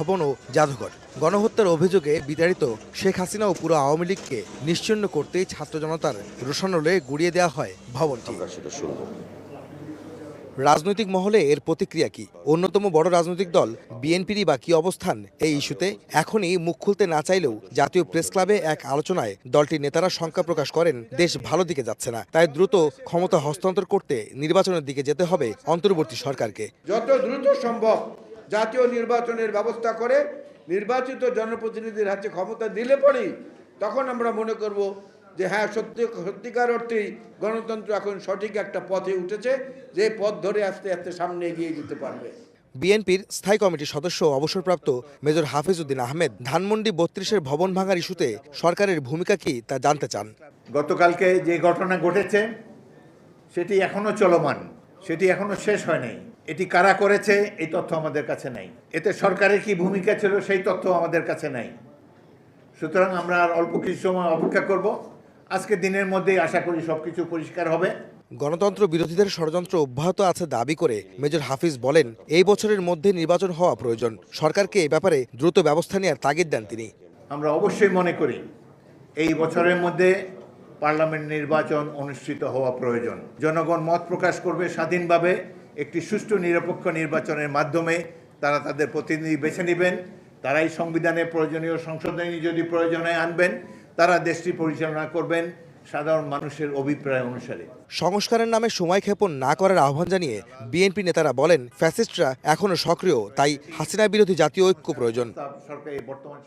ভবন ও জাদুঘর। গণহত্যার অভিযোগে বিতাড়িত শেখ হাসিনা ও পুরো আওয়ামী লীগকে নিশ্চিন্ন করতেই ছাত্র জনতার রোশানলে গুড়িয়ে দেওয়া হয় ভবনটি। রাজনৈতিক মহলে এর প্রতিক্রিয়া কি? অন্যতম বড় রাজনৈতিক দল বিএনপিরই বা কি অবস্থান এই ইস্যুতে? এখনই মুখ খুলতে না চাইলেও জাতীয় প্রেস ক্লাবে এক আলোচনায় দলটির নেতারা শঙ্কা প্রকাশ করেন দেশ ভালো দিকে যাচ্ছে না। তাই দ্রুত ক্ষমতা হস্তান্তর করতে নির্বাচনের দিকে যেতে হবে অন্তর্বর্তী সরকারকে। যত দ্রুত সম্ভব জাতীয় নির্বাচনের ব্যবস্থা করে নির্বাচিত জনপ্রতিনিধির হাতে ক্ষমতা দিলে পরেই তখন আমরা মনে করব যে হ্যাঁ সত্যি সত্যিকার অর্থেই গণতন্ত্র এখন সঠিক একটা পথে উঠেছে যে পথ ধরে আস্তে আস্তে সামনে এগিয়ে যেতে পারবে। বিএনপির স্থায়ী কমিটির সদস্য অবসরপ্রাপ্ত মেজর হাফিজউদ্দিন আহমেদ ধানমন্ডি বত্রিশের ভবন ভাঙার ইস্যুতে সরকারের ভূমিকা কি তা জানতে চান। গতকালকে যে ঘটনা ঘটেছে সেটি এখনও চলমান সেটি এখনও শেষ হয় নাই এটি কারা করেছে এই তথ্য আমাদের কাছে নাই। এতে সরকারের কি ভূমিকা ছিল সেই তথ্য আমাদের কাছে নাই। সুতরাং আমরা আর অল্প কিছু সময় অপেক্ষা করব। আজকে দিনের মধ্যেই আশা করি সবকিছু পরিষ্কার হবে। গণতন্ত্র বিরোধীদের ষড়যন্ত্র অব্যাহত আছে দাবি করে মেজর হাফিজ বলেন এই বছরের মধ্যে নির্বাচন হওয়া প্রয়োজন। সরকারকে এ ব্যাপারে দ্রুত ব্যবস্থা নেওয়ার তাগিদ দেন তিনি। আমরা অবশ্যই মনে করি এই বছরের মধ্যে পার্লামেন্ট নির্বাচন অনুষ্ঠিত হওয়া প্রয়োজন। জনগণ মত প্রকাশ করবে স্বাধীনভাবে। একটি সুষ্ঠু নিরপেক্ষ নির্বাচনের মাধ্যমে তারা তাদের প্রতিনিধি বেছে নেবেন। তারাই সংবিধানে প্রয়োজনীয় সংশোধনী যদি প্রয়োজনে আনবেন তারা দেশটি পরিচালনা করবেন সাধারণ মানুষের অভিপ্রায় অনুসারে। সংস্কারের নামে সময় ক্ষেপণ না করার আহ্বান জানিয়ে বিএনপি নেতারা বলেন ফ্যাসিস্টরা এখনও সক্রিয় তাই হাসিনা বিরোধী জাতীয় ঐক্য প্রয়োজন। সরকার বর্তমান